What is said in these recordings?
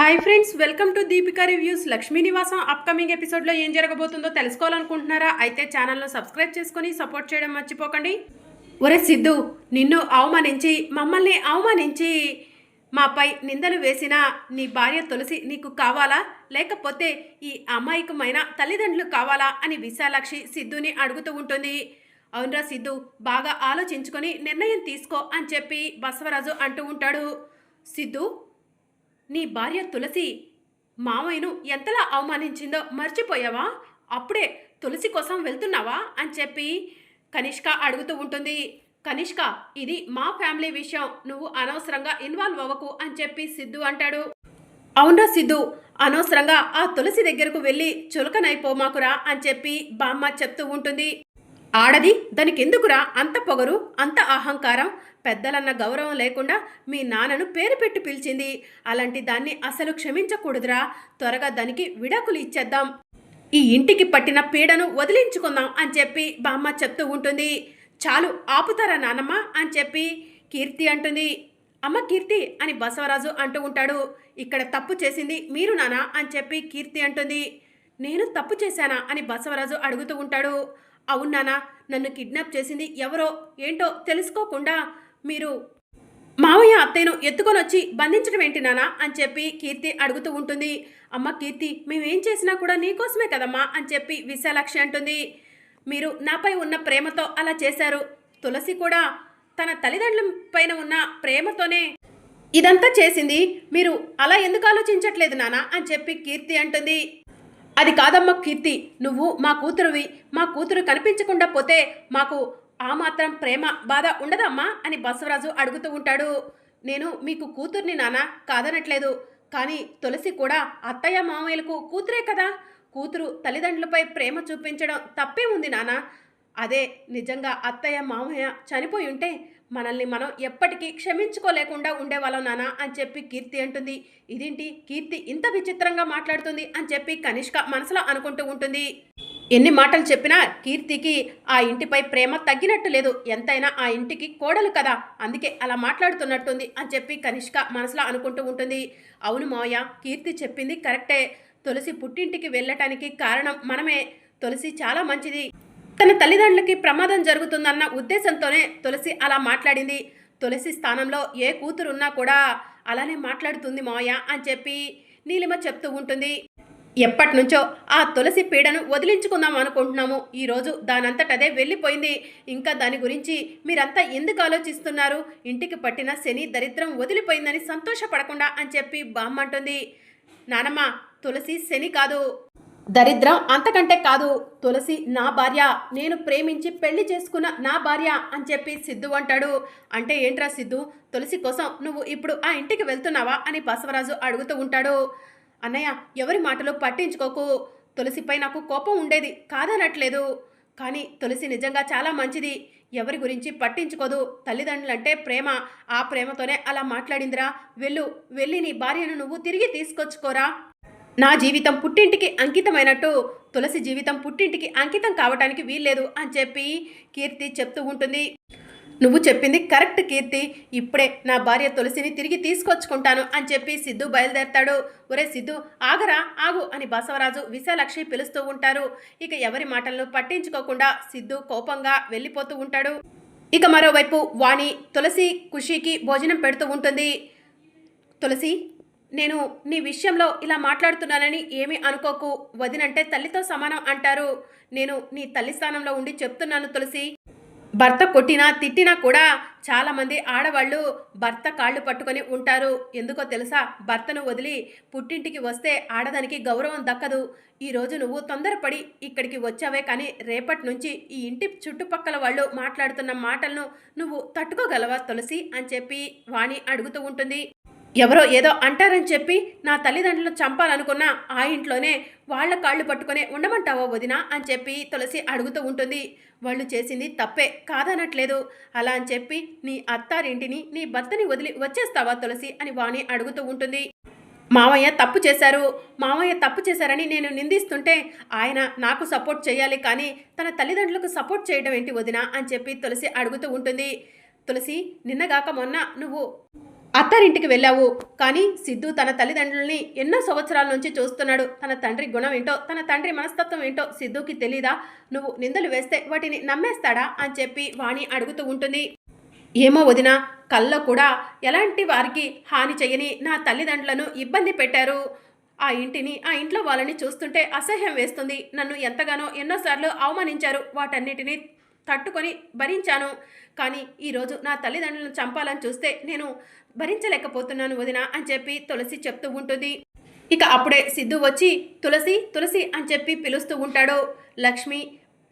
Hi friends welcome to Deepika reviews Lakshmi Nivasam upcoming ఎపిసోడ్లో ఏం జరగబోతుందో తెలుసుకోవాలనుకుంటున్నారా? అయితే ఛానల్ను సబ్స్క్రైబ్ చేసుకొని సపోర్ట్ చేయడం మర్చిపోకండి. ఒరే సిద్ధు నిన్ను అవమానించి మమ్మల్ని అవమానించి మాపై నిందలు వేసిన నీ భార్య తులసి నీకు కావాలా? లేకపోతే ఈ అమాయకమైన తల్లిదండ్రులు కావాలా? అని విశాలాక్షి సిద్ధుని అడుగుతూ ఉంటుంది. అవునరా సిద్ధు బాగా ఆలోచించుకొని నిర్ణయం తీసుకో అని చెప్పి బసవరాజు అంటూ ఉంటాడు. సిద్ధు నీ భార్య తులసి మామయ్యను ఎంతలా అవమానించిందో మర్చిపోయావా? అప్పుడే తులసి కోసం వెళ్తున్నావా? అని చెప్పి కనిష్క అడుగుతూ ఉంటుంది. కనిష్క ఇది మా ఫ్యామిలీ విషయం. నువ్వు అనవసరంగా ఇన్వాల్వ్ అవ్వకు అని చెప్పి సిద్ధు అంటాడు. అవునా సిద్ధు అనవసరంగా ఆ తులసి దగ్గరకు వెళ్ళి చులకనైపోమాకురా అని చెప్పి బామ్మ చెప్తూ ఉంటుంది. ఆడది దానికి ఎందుకురా అంత పొగరు అంత అహంకారం పెద్దలన్న గౌరవం లేకుండా మీ నాన్నను పేరు పెట్టి పిలిచింది. అలాంటి దాన్ని అసలు క్షమించకూడదురా. త్వరగా దానికి విడాకులు ఇచ్చేద్దాం. ఈ ఇంటికి పట్టిన పీడను వదిలించుకుందాం అని చెప్పి బామ్మ చెప్తూ ఉంటుంది. చాలు ఆపుతారా నానమ్మ అని చెప్పి కీర్తి అంటుంది. అమ్మ కీర్తి అని బసవరాజు అంటూ ఉంటాడు. ఇక్కడ తప్పు చేసింది మీరు నానా అని చెప్పి కీర్తి అంటుంది. నేను తప్పు చేశానా అని బసవరాజు అడుగుతూ ఉంటాడు. అవునానా నన్ను కిడ్నాప్ చేసింది ఎవరో ఏంటో తెలుసుకోకుండా మీరు మావయ్య అత్తయ్యను ఎత్తుకొని వచ్చి బంధించడం ఏంటి నానా అని చెప్పి కీర్తి అడుగుతూ ఉంటుంది. అమ్మ కీర్తి మేమేం చేసినా కూడా నీకోసమే కదమ్మా అని చెప్పి విశాలాక్షి అంటుంది. మీరు నాపై ఉన్న ప్రేమతో అలా చేశారు. తులసి కూడా తన తల్లిదండ్రుల పైన ఉన్న ప్రేమతోనే ఇదంతా చేసింది. మీరు అలా ఎందుకు ఆలోచించట్లేదు నానా అని చెప్పి కీర్తి అంటుంది. అది కాదమ్మ కీర్తి నువ్వు మా కూతురువి. మా కూతురు కనిపించకుండా పోతే మాకు ఆ మాత్రం ప్రేమ బాధ ఉండదమ్మా అని బసవరాజు అడుగుతూ ఉంటాడు. నేను మీకు కూతుర్ని నాన్న కాదనట్లేదు. కానీ తులసి కూడా అత్తయ్య మామయ్యలకు కూతురే కదా. కూతురు తల్లిదండ్రులపై ప్రేమ చూపించడం తప్పే ఉంది నాన్న అదే నిజంగా అత్తయ్య మామయ్య చనిపోయి ఉంటే మనల్ని మనం ఎప్పటికీ క్షమించుకోలేకుండా ఉండేవాళ్ళం నానా అని చెప్పి కీర్తి అంటుంది. ఇదేంటి? కీర్తి ఇంత విచిత్రంగా మాట్లాడుతుంది అని చెప్పి కనిష్క మనసులో అనుకుంటూ ఉంటుంది. ఎన్ని మాటలు చెప్పినా కీర్తికి ఆ ఇంటిపై ప్రేమ తగ్గినట్టు లేదు. ఎంతైనా ఆ ఇంటికి కోడలు కదా. అందుకే అలా మాట్లాడుతున్నట్టుంది అని చెప్పి కనిష్క మనసులో అనుకుంటూ ఉంటుంది. అవును మావయ్య కీర్తి చెప్పింది కరెక్టే. తులసి పుట్టింటికి వెళ్ళటానికి కారణం మనమే. తులసి చాలా మంచిది. తన తల్లిదండ్రులకి ప్రమాదం జరుగుతుందన్న ఉద్దేశంతోనే తులసి అలా మాట్లాడింది. తులసి స్థానంలో ఏ కూతురు ఉన్నా కూడా అలానే మాట్లాడుతుంది మావయ్య అని చెప్పి నీలిమ చెప్తూ ఉంటుంది. ఎప్పటి నుంచో ఆ తులసి పీడను వదిలించుకుందాం అనుకుంటున్నాము. ఈరోజు దానంతటదే వెళ్ళిపోయింది. ఇంకా దాని గురించి మీరంతా ఎందుకు ఆలోచిస్తున్నారు? ఇంటికి పట్టిన శని దరిద్రం వదిలిపోయిందని సంతోషపడకుండా అని చెప్పి బామ్మంటుంది. నానమ్మ తులసి శని కాదు. దరిద్రం అంతకంటే కాదు. తులసి నా భార్య నేను ప్రేమించి పెళ్ళి చేసుకున్న నా భార్య అని చెప్పి సిద్ధు అంటాడు. అంటే ఏంట్రా సిద్ధు? తులసి కోసం నువ్వు ఇప్పుడు ఆ ఇంటికి వెళ్తున్నావా? అని బసవరాజు అడుగుతూ ఉంటాడు. అన్నయ్య ఎవరి మాటలు పట్టించుకోకు. తులసిపై నాకు కోపం ఉండేది. కాదనట్లేదు. కానీ తులసి నిజంగా చాలా మంచిది. ఎవరి గురించి పట్టించుకోదు. తల్లిదండ్రులంటే ప్రేమ. ఆ ప్రేమతోనే అలా మాట్లాడిందిరా. వెళ్ళు వెళ్ళి నీ భార్యను నువ్వు తిరిగి తీసుకొచ్చుకోరా. నా జీవితం పుట్టింటికి అంకితమైనట్టు. తులసి జీవితం పుట్టింటికి అంకితం కావటానికి వీల్లేదు అని చెప్పి కీర్తి చెప్తూ ఉంటుంది. నువ్వు చెప్పింది కరెక్ట్ కీర్తి. ఇప్పుడే నా భార్య తులసిని తిరిగి తీసుకొచ్చుకుంటాను అని చెప్పి సిద్ధు బయలుదేరతాడు. ఒరే సిద్ధు ఆగరా ఆగు అని బసవరాజు విశాలక్షి పిలుస్తూ ఉంటారు. ఇక ఎవరి మాటలను పట్టించుకోకుండా సిద్ధు కోపంగా వెళ్ళిపోతూ ఉంటాడు. ఇక మరోవైపు వాణి తులసి ఖుషీకి భోజనం పెడుతూ ఉంటుంది. తులసి నేను నీ విషయంలో ఇలా మాట్లాడుతున్నానని ఏమీ అనుకోకు. వదినంటే తల్లితో సమానం అంటారు. నేను నీ తల్లి స్థానంలో ఉండి చెప్తున్నాను తులసి. భర్త కొట్టినా తిట్టినా కూడా చాలామంది ఆడవాళ్ళు భర్త కాళ్ళు పట్టుకొని ఉంటారు. ఎందుకో తెలుసా? భర్తను వదిలి పుట్టింటికి వస్తే ఆడదానికి గౌరవం దక్కదు. ఈరోజు నువ్వు తొందరపడి ఇక్కడికి వచ్చావే కానీ రేపటి నుంచి ఈ ఇంటి చుట్టుపక్కల వాళ్ళు మాట్లాడుతున్న మాటలను నువ్వు తట్టుకోగలవా తులసి? అని చెప్పి వాణి అడుగుతూ ఉంటుంది. ఎవరో ఏదో అంటారని చెప్పి నా తల్లిదండ్రులు చంపాలనుకున్న ఆ ఇంట్లోనే వాళ్ళ కాళ్ళు పట్టుకొని ఉండమంటావో వదినా? అని చెప్పి తులసి అడుగుతూ ఉంటుంది. వాళ్ళు చేసింది తప్పే కాదనట్లేదు. అలా అని చెప్పి నీ అత్తారింటిని నీ భర్తని వదిలి వచ్చేస్తావా తులసి అని వాణి అడుగుతూ ఉంటుంది. మామయ్య తప్పు చేశారు. మామయ్య తప్పు చేశారని నేను నిందిస్తుంటే ఆయన నాకు సపోర్ట్ చేయాలి కానీ తన తల్లిదండ్రులకు సపోర్ట్ చేయడం ఏంటి వదినా అని చెప్పి తులసి అడుగుతూ ఉంటుంది. తులసి నిన్నగాక మొన్న నువ్వు అత్తారింటికి వెళ్ళావు. కానీ సిద్ధు తన తల్లిదండ్రుల్ని ఎన్నో సంవత్సరాల నుంచి చూస్తున్నాడు. తన తండ్రి గుణం ఏంటో తన తండ్రి మనస్తత్వం ఏంటో సిద్ధుకి తెలీదా? నువ్వు నిందలు వేస్తే వాటిని నమ్మేస్తాడా? అని చెప్పి వాణి అడుగుతూ ఉంటుంది. ఏమో వదిన కళ్ళ కూడా ఎలాంటి వారికి హాని చేయని నా తల్లిదండ్రులను ఇబ్బంది పెట్టారు. ఆ ఇంటిని ఆ ఇంట్లో వాళ్ళని చూస్తుంటే అసహ్యం వేస్తుంది. నన్ను ఎంతగానో ఎన్నోసార్లు అవమానించారు. వాటన్నిటిని తట్టుకొని భరించాను. కానీ ఈరోజు నా తల్లిదండ్రులను చంపాలని చూస్తే నేను భరించలేకపోతున్నాను వదిన అని చెప్పి తులసి చెప్తూ ఉంటుంది. ఇక అప్పుడే సిద్ధు వచ్చి తులసి తులసి అని చెప్పి పిలుస్తూ ఉంటాడు. లక్ష్మి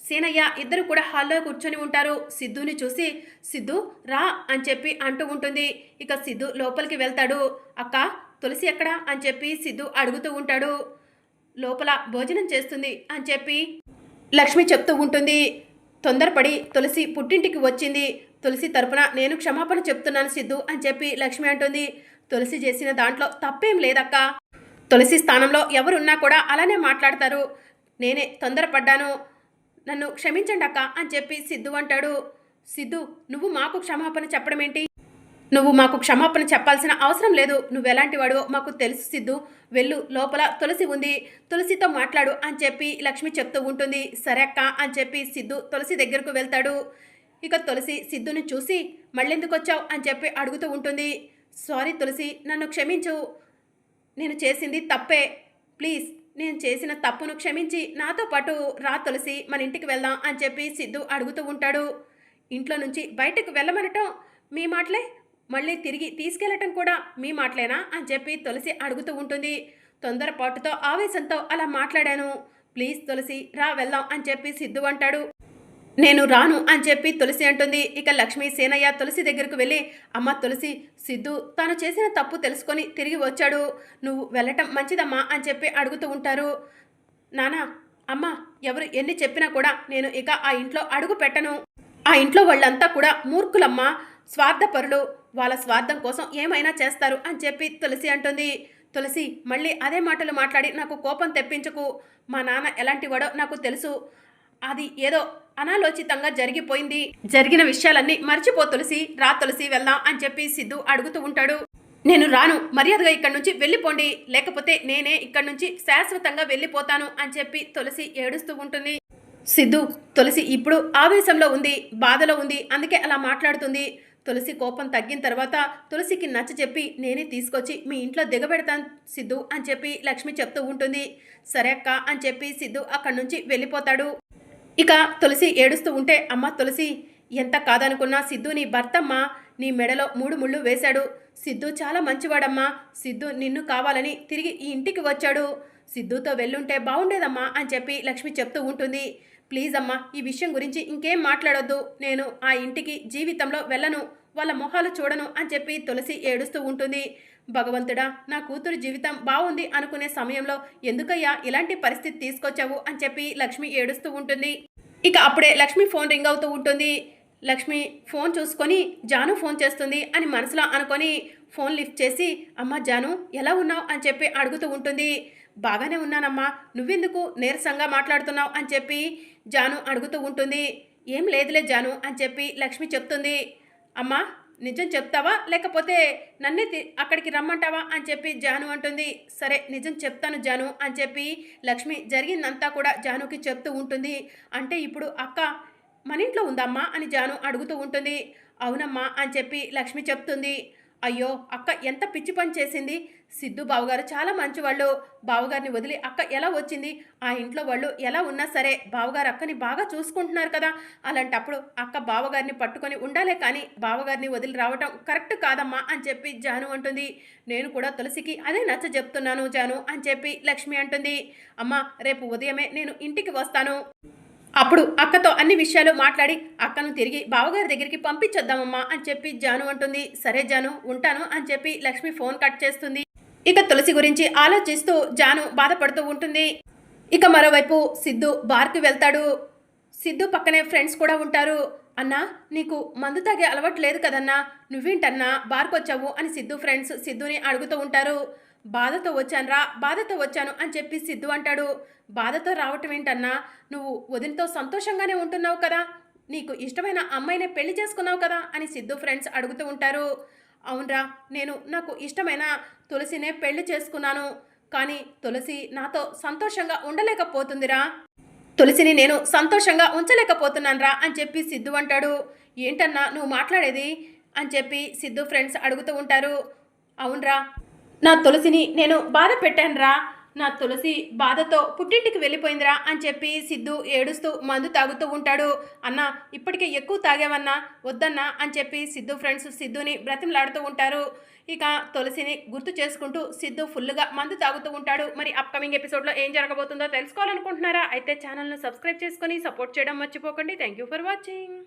సీనయ్య ఇద్దరు కూడా హాల్లో కూర్చొని ఉంటారు. సిద్ధుని చూసి సిద్ధు రా అని చెప్పి అంటూ ఉంటుంది. ఇక సిద్ధు లోపలికి వెళ్తాడు. అక్క తులసి ఎక్కడా? అని చెప్పి సిద్ధు అడుగుతూ ఉంటాడు. లోపల భోజనం చేస్తుంది అని చెప్పి లక్ష్మి చెప్తూ ఉంటుంది. తొందరపడి తులసి పుట్టింటికి వచ్చింది. తులసి తరపున నేను క్షమాపణ చెప్తున్నాను సిద్ధు అని చెప్పి లక్ష్మి అంటుంది. తులసి చేసిన దాంట్లో తప్పేం లేదక్క. తులసి స్థానంలో ఎవరున్నా కూడా అలానే మాట్లాడతారు. నేనే తొందరపడ్డాను. నన్ను క్షమించండి అక్క అని చెప్పి సిద్ధు అంటాడు. సిద్ధు నువ్వు మాకు క్షమాపణ చెప్పడం ఏంటి నువ్వు మాకు క్షమాపణ చెప్పాల్సిన అవసరం లేదు. నువ్వెలాంటి వాడో మాకు తెలుసు సిద్ధు. వెళ్ళు లోపల తులసి ఉంది. తులసితో మాట్లాడు అని చెప్పి లక్ష్మి చెప్తూ ఉంటుంది. సరే అక్క అని చెప్పి సిద్ధు తులసి దగ్గరకు వెళ్తాడు. ఇక తులసి సిద్ధుని చూసి మళ్ళెందుకు వచ్చావు? అని చెప్పి అడుగుతూ ఉంటుంది. సారీ తులసి నన్ను క్షమించు. నేను చేసింది తప్పే. ప్లీజ్ నేను చేసిన తప్పును క్షమించి నాతో పాటు రా తులసి మన ఇంటికి వెళ్దాం అని చెప్పి సిద్ధు అడుగుతూ ఉంటాడు. ఇంట్లో నుంచి బయటకు వెళ్ళమనటం మీ మాటలే? మళ్ళీ తిరిగి తీసుకెళ్ళటం కూడా మీ మాటలేనా అని చెప్పి తులసి అడుగుతూ ఉంటుంది. తొందరపాటుతో ఆవేశంతో అలా మాట్లాడాను. ప్లీజ్ తులసి రా వెళ్దాం అని చెప్పి సిద్ధు అంటాడు. నేను రాను అని చెప్పి తులసి అంటుంది. ఇక లక్ష్మి సేనయ్య తులసి దగ్గరకు వెళ్ళి అమ్మ తులసి సిద్ధు తాను చేసిన తప్పు తెలుసుకొని తిరిగి వచ్చాడు. నువ్వు వెళ్ళటం మంచిదమ్మా అని చెప్పి అడుగుతూ ఉంటారు. నానా అమ్మ ఎవరు ఎన్ని చెప్పినా కూడా నేను ఇక ఆ ఇంట్లో అడుగు పెట్టను. ఆ ఇంట్లో వాళ్ళంతా కూడా మూర్ఖులమ్మ. స్వార్థపరులు. వాళ్ళ స్వార్థం కోసం ఏమైనా చేస్తారు అని చెప్పి తులసి అంటుంది. తులసి మళ్ళీ అదే మాటలు మాట్లాడి నాకు కోపం తెప్పించకు. మా నాన్న ఎలాంటి వాడో నాకు తెలుసు. అది ఏదో అనాలోచితంగా జరిగిపోయింది. జరిగిన విషయాలన్నీ మర్చిపో తులసి రా తులసి వెళ్దాం అని చెప్పి సిద్ధు అడుగుతూ ఉంటాడు. నేను రాను మర్యాదగా ఇక్కడి నుంచి వెళ్ళిపోండి. లేకపోతే నేనే ఇక్కడి నుంచి శాశ్వతంగా వెళ్ళిపోతాను అని చెప్పి తులసి ఏడుస్తూ ఉంటుంది. సిద్ధు తులసి ఇప్పుడు ఆవేశంలో ఉంది బాధలో ఉంది అందుకే అలా మాట్లాడుతుంది. తులసి కోపం తగ్గిన తర్వాత తులసికి నచ్చ చెప్పి నేనే తీసుకొచ్చి మీ ఇంట్లో దిగబెడతాను సిద్ధు అని చెప్పి లక్ష్మి చెప్తూ ఉంటుంది. సరే అక్క అని చెప్పి సిద్ధు అక్కడి నుంచి వెళ్ళిపోతాడు. ఇక తులసి ఏడుస్తూ ఉంటే అమ్మ తులసి ఎంత కాదనుకున్నా సిద్ధు నీ భర్తమ్మ నీ మెడలో మూడు ముళ్ళు వేశాడు. సిద్ధు చాలా మంచివాడమ్మా. సిద్ధు నిన్ను కావాలని తిరిగి ఈ ఇంటికి వచ్చాడు. సిద్ధుతో వెళ్ళుంటే బాగుండేదమ్మా అని చెప్పి లక్ష్మి చెప్తూ ఉంటుంది. ప్లీజ్ అమ్మా ఈ విషయం గురించి ఇంకేం మాట్లాడొద్దు. నేను ఆ ఇంటికి జీవితంలో వెళ్ళను వాళ్ళ మొహాలు చూడను అని చెప్పి తులసి ఏడుస్తూ ఉంటుంది. భగవంతుడా నా కూతురు జీవితం బాగుంది అనుకునే సమయంలో ఎందుకయ్యా ఇలాంటి పరిస్థితి తీసుకొచ్చావు అని చెప్పి లక్ష్మి ఏడుస్తూ ఉంటుంది. ఇక అప్పుడే లక్ష్మి ఫోన్ రింగ్ అవుతూ ఉంటుంది. లక్ష్మి ఫోన్ చూసుకొని జాను ఫోన్ చేస్తుంది అని మనసులో అనుకొని ఫోన్ లిఫ్ట్ చేసి అమ్మ జాను ఎలా ఉన్నావు అని చెప్పి అడుగుతూ ఉంటుంది. బాగానే ఉన్నానమ్మా. నువ్వెందుకు నీరసంగా మాట్లాడుతున్నావు అని చెప్పి జాను అడుగుతూ ఉంటుంది. ఏం లేదులే జాను అని చెప్పి లక్ష్మి చెప్తుంది. అమ్మా నిజం చెప్తావా? లేకపోతే నన్నే తి- అక్కడికి రమ్మంటావా? అని చెప్పి జాను అంటుంది. సరే నిజం చెప్తాను జాను అని చెప్పి లక్ష్మి జరిగిందంతా కూడా జానుకి చెప్తూ ఉంటుంది. అంటే ఇప్పుడు అక్క మన ఇంట్లో ఉందమ్మా అని జాను అడుగుతూ ఉంటుంది. అవునమ్మా అని చెప్పి లక్ష్మి చెప్తుంది. అయ్యో అక్క ఎంత పిచ్చి పని చేసింది. సిద్ధు బావగారు చాలా మంచివాళ్ళు. బావగారిని వదిలి అక్క ఎలా వచ్చింది? ఆ ఇంట్లో వాళ్ళు ఎలా ఉన్నా సరే బావగారు అక్కని బాగా చూసుకుంటున్నారు కదా. అలాంటప్పుడు అక్క బావగారిని పట్టుకొని ఉండాలే కానీ బావగారిని వదిలి రావటం కరెక్ట్ కాదమ్మా అని చెప్పి జాను అంటుంది. నేను కూడా తులసికి అదే నచ్చ చెప్తున్నాను జాను అని చెప్పి లక్ష్మి అంటుంది. అమ్మ రేపు ఉదయమే నేను ఇంటికి వస్తాను. అప్పుడు అక్కతో అన్ని విషయాలు మాట్లాడి అక్కను తిరిగి బావగారి దగ్గరికి పంపించొద్దామమ్మా అని చెప్పి జాను అంటుంది. సరే జాను ఉంటాను అని చెప్పి లక్ష్మి ఫోన్ కట్ చేస్తుంది. ఇక తులసి గురించి ఆలోచిస్తూ జాను బాధపడుతూ ఉంటుంది. ఇక మరోవైపు సిద్ధు బార్కి వెళ్తాడు. సిద్ధు పక్కనే ఫ్రెండ్స్ కూడా ఉంటారు. అన్నా నీకు మందు తాగే అలవాటు లేదు కదన్నా. నువ్వేంటన్నా బార్కు వచ్చావు అని సిద్ధు ఫ్రెండ్స్ సిద్ధుని అడుగుతూ ఉంటారు. బాధతో వచ్చానురా బాధతో వచ్చాను అని చెప్పి సిద్ధు అంటాడు. బాధతో రావటం ఏంటన్నా నువ్వు వదినతో సంతోషంగానే ఉంటున్నావు కదా నీకు ఇష్టమైన అమ్మాయినే పెళ్ళి చేసుకున్నావు కదా అని సిద్ధు ఫ్రెండ్స్ అడుగుతూ ఉంటారు. అవునరా నేను నాకు ఇష్టమైన తులసినే పెళ్ళి చేసుకున్నాను కానీ తులసి నాతో సంతోషంగా ఉండలేకపోతుందిరా. తులసిని నేను సంతోషంగా ఉంచలేకపోతున్నానురా అని చెప్పి సిద్ధు అంటాడు. ఏంటన్నా నువ్వు మాట్లాడేది? అని చెప్పి సిద్ధు ఫ్రెండ్స్ అడుగుతూ ఉంటారు. అవునరా నా తులసిని నేను బాధ పెట్టానురా. నా తులసి బాధతో పుట్టింటికి వెళ్ళిపోయిందిరా అని చెప్పి సిద్ధు ఏడుస్తూ మందు తాగుతూ ఉంటాడు. అన్న ఇప్పటికే ఎక్కువ తాగేవన్నా వద్దన్నా అని చెప్పి సిద్ధు ఫ్రెండ్స్ సిద్ధుని బ్రతిమలాడుతూ ఉంటారు. ఇక తులసిని గుర్తు చేసుకుంటూ సిద్ధు ఫుల్గా మందు తాగుతూ ఉంటాడు. మరి అప్కమింగ్ ఎపిసోడ్లో ఏం జరగబోతుందో తెలుసుకోవాలనుకుంటున్నారా? అయితే ఛానల్ను సబ్స్క్రైబ్ చేసుకొని సపోర్ట్ చేయడం మర్చిపోకండి. Thank you for watching